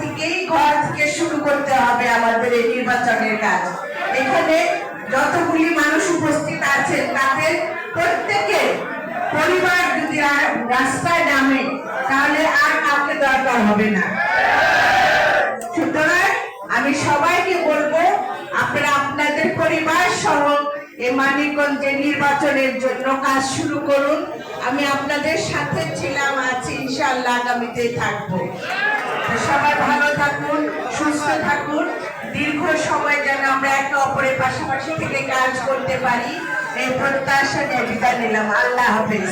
থেকেই ঘর থেকে শুরু করতে হবে আমাদের এই নির্বাচনের কাজ। এখানে যতগুলি মানুষ উপস্থিত আছেন, তাদের পরিবার যদি রাস্তায় নামে, তাহলে আর কাউকে দরকার হবে না। সুতরাং আমি সবাইকে বলব, আপনারা আপনাদের পরিবার সহ এ মানিকগঞ্জে নির্বাচনের জন্য কাজ শুরু করুন। আমি আপনাদের সাথে আছি ইনশাআল্লাহ আগামীতে থাকব। সবাই ভালো থাকুন, সুস্থ থাকুন। দীর্ঘ সময় যেন আমরা একে অপরের পাশাপাশি থেকে কাজ করতে পারি, এই প্রত্যাশা নিয়ে বিদায় নিলাম। আল্লাহ হাফেজ।